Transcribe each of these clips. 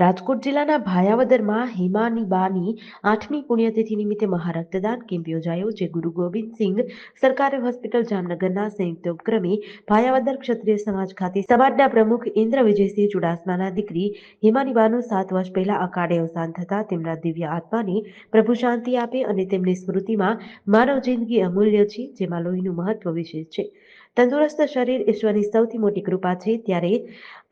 રાજકોટ જિલ્લાના ભાયાવદરમાં હિમાનીબાની આઠમી પુણ્યતિથિ નિમિત્તે મહારક્તદાન કેમ્પ યોજાયો, જે ગુરુ ગોવિંદસિંહ સરકારી હોસ્પિટલ જામનગરના સંયુક્ત ઉપક્રમે ભાયાવદર ક્ષત્રિય સમાજ ખાતે સમાજના પ્રમુખ ઇન્દ્ર વિજયસિંહ ચુડાસમાના દીકરી હિમાનીબાનું સાત વર્ષ પહેલા અકાળે અવસાન થતા તેમના દિવ્ય આત્માને પ્રભુ શાંતિ આપે અને તેમની સ્મૃતિમાં માનવ જિંદગી અમૂલ્ય છે, જેમાં લોહીનું મહત્વ વિશેષ છે. તંદુરસ્ત શરીર ઈશ્વરની સૌથી મોટી કૃપા છે, ત્યારે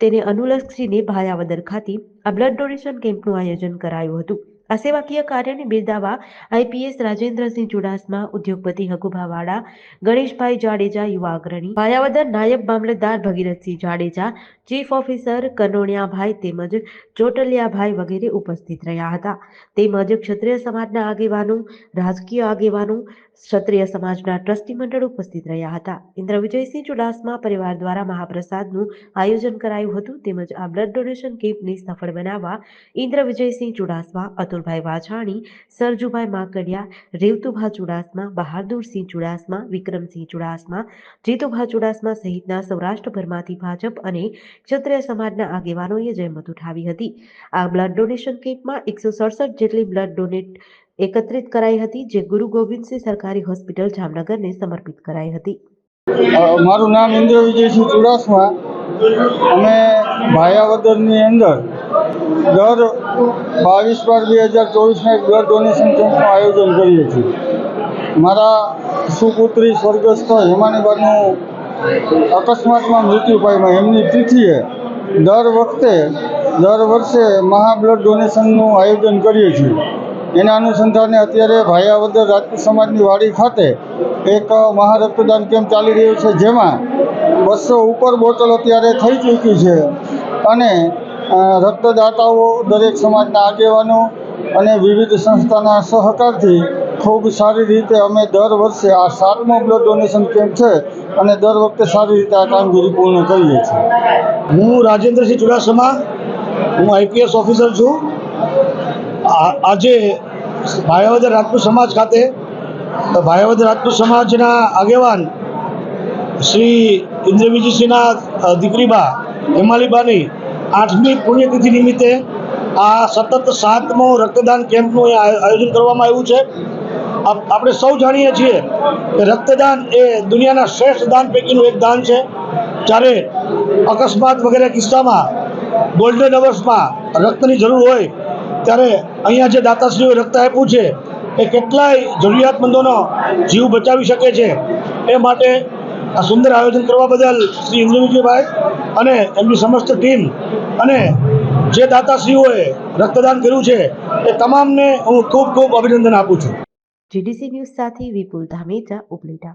તેને અનુલક્ષીને ભાયાવદર ખાતે બ્લડ ડોનેશન કેમ્પનું આયોજન કરાયું હતું. આ સેવાકીય કાર્યને બિરદાવવા આઈપીએસ રાજેન્દ્રસિંહ ચુડાસમા, ઉદ્યોગપતિ હકુભાવાળા, ગણેશભાઈ જાડેજા, યુવા અગ્રણી ભાયાવદર નાયબ મામલતદાર ભગીરથસિંહ જાડેજા, ચીફ ઓફિસર કનોણિયાભાઈ તેમજ ચોટલિયાભાઈ વગેરે ઉપસ્થિત રહ્યા હતા. તેમજ ક્ષત્રિય સમાજના આગેવાનો, રાજકીય આગેવાનો, ક્ષત્રિય સમાજના ટ્રસ્ટી મંડળ ઉપસ્થિત રહ્યા હતા. ઇન્દ્ર વિજયસિંહ ચુડાસમા પરિવાર દ્વારા મહાપ્રસાદનું આયોજન કરાયું હતું. તેમજ આ બ્લડ ડોનેશન કેમ્પને સફળ બનાવવા ઇન્દ્ર વિજયસિંહ ચુડાસમા અતુલભાઈ વાછાણી, સરજુભાઈ માકડિયા, રેવતુભા ચુડાસમા, બહાદુરસિંહ ચુડાસમા, વિક્રમસિંહ ચુડાસમા, જીતુભા ચુડાસમા સહિતના સૌરાષ્ટ્રભરમાંથી ભાજપ અને ક્ષત્રિય સમાજના આગેવાનોએ જહેમત ઉઠાવી હતી. આ બ્લડ ડોનેશન કેમ્પમાં એકસો સડસઠ જેટલી બ્લડ ડોનેટ એકત્રિત કરાઈ હતી, જે ગુરુ ગોવિંદસિંહ સરકારી હોસ્પિટલ જામનગરને સમર્પિત કરાઈ હતી. મારું નામ ઇન્દ્ર વિજયસિંહ ચુડાસમા. અમે ભાયાવદરની અંદર દર બાવીસ બાર બે હજાર ચોવીસના એક બ્લડ ડોનેશન કેમ્પનું આયોજન કરીએ છીએ. મારા સુપુત્રી સ્વર્ગસ્થ હેમાનીબાનું અકસ્માતમાં મૃત્યુ પામ્યા. એમની તિથિએ દર વખતે, દર વર્ષે મહાબ્લડ ડોનેશનનું આયોજન કરીએ છીએ. એના અનુસંધાને અત્યારે ભાયાવદર રાજપૂત સમાજની વાડી ખાતે એક મહારક્તદાન કેમ્પ ચાલી રહ્યો છે, જેમાં બસો ઉપર બોટલ અત્યારે થઈ ચૂકી છે. અને રક્તદાતાઓ દરેક સમાજના આગેવાનો અને વિવિધ સંસ્થાના સહકારથી ખૂબ સારી રીતે અમે દર વર્ષે આ સાતમો બ્લડ ડોનેશન કેમ્પ છે અને દર વખતે સારી રીતે આ કામગીરી પૂર્ણ કરીએ છીએ. હું રાજેન્દ્રસિંહ ચુડાસમા હું આઈપીએસ ઓફિસર છું. આજે ભાયાવદર રાજપૂત સમાજ ખાતે ભાયાવદર રાજપૂત સમાજના આગેવાન શ્રી ઇન્દ્રવિજયસિંહના અ, દીકરીબા હેમાલીબાની આઠમી પુણ્યતિથિ નિમિત્તે આ સતત સાતમો રક્તદાન કેમ્પનું આયોજન કરવામાં આવ્યું છે. આપણે સૌ જાણીએ છીએ કે રક્તદાન એ દુનિયાના શ્રેષ્ઠ દાન પૈકીનું એક દાન છે. જ્યારે અકસ્માત વગેરે કિસ્સામાં ગોલ્ડન અવર્સમાં રક્તની જરૂર હોય, ત્યારે અહીંયા જે દાતાશ્રીઓએ રક્ત આપ્યું છે, એ કેટલાય જરૂરિયાતમંદોનો જીવ બચાવી શકે છે. એ માટે આ સુંદર આયોજન કરવા બદલ શ્રી ઇન્દ્રવિજયભાઈ અને એમની સમસ્ત ટીમ અને જે દાતાશ્રીઓએ રક્તદાન કર્યું છે, એ તમામને હું ખૂબ ખૂબ અભિનંદન આપું છું. જીડીસી ન્યૂઝ સાથે વિપુલ ધામેજા ઉપલેટા.